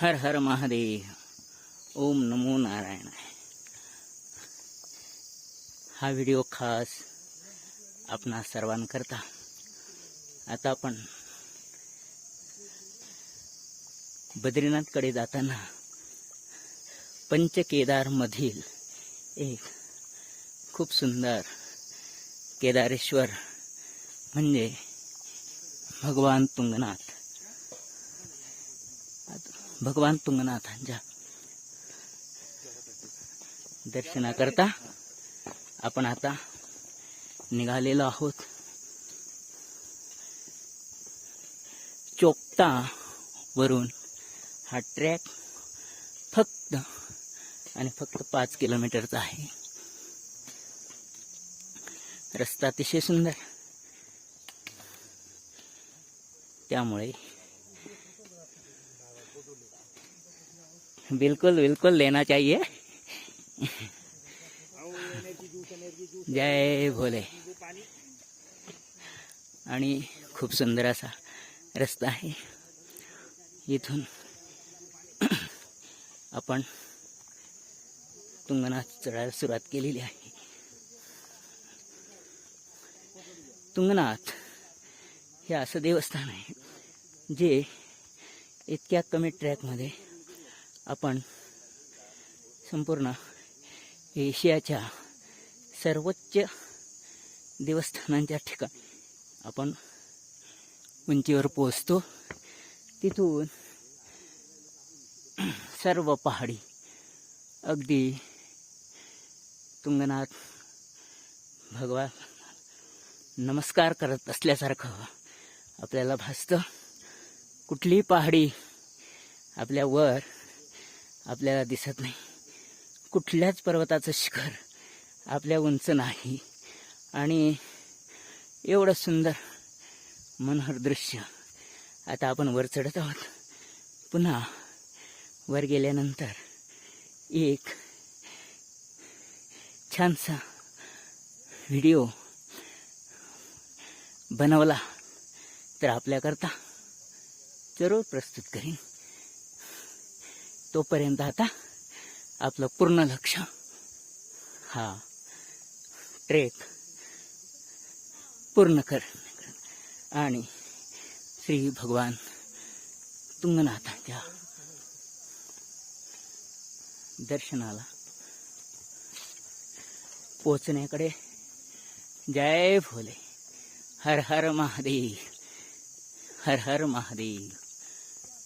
हर हर महादेव। ओम नमो नारायण हा व्हिडिओ खास आपणा सर्वांकरता आता आपण बद्रीनाथकडे जाताना पंचकेदारमधील एक खूप सुंदर केदारेश्वर म्हणजे भगवान तुंगनाथ भगवान तुंगनाथांच्या दर्शनाकरता आपण आता निघालेलो आहोत. चोपटा वरून हा ट्रॅक फक्त आणि फक्त पाच किलोमीटरचा आहे. रस्ता अतिशय सुंदर. त्यामुळे बिल्कुल बिल्कुल लेना चाहिए। जय भोले। आणि खूप सुंदर असा रस्ता आहे. इथून आपण तुंगनाथ चढायला सुरुवात केलेली आहे. तुंगनाथ हे असं देवस्थान आहे जे इतक्या कमी ट्रॅकमध्ये आपण संपूर्ण एशियाच्या सर्वोच्च देवस्थानांच्या ठिकाणी आपण उंचीवर पोचतो तिथून सर्व पहाडी अगदी तुंगनाथ भगवान नमस्कार करत असल्यासारखं आपल्याला भासतं. कुठलीही पहाडी आपल्यावर आपल्याला दिसत नाही. कुठल्याच पर्वताचं शिखर आपल्या उंच नाही. आणि एवढं सुंदर मनोहर दृश्य आता आपण वर चढत आहोत. पुन्हा वर गेल्यानंतर एक छानसा व्हिडिओ बनवला तर आपल्याकरता जरूर प्रस्तुत करीन. तोपर्यंत आता आपलं पूर्ण लक्ष. हा. ट्रेक. पूर्ण कर. आणि श्री भगवान तुंगनाथांच्या दर्शनाला पोचण्याकडे जय भोले. हर हर महादेव. हर हर महादेव.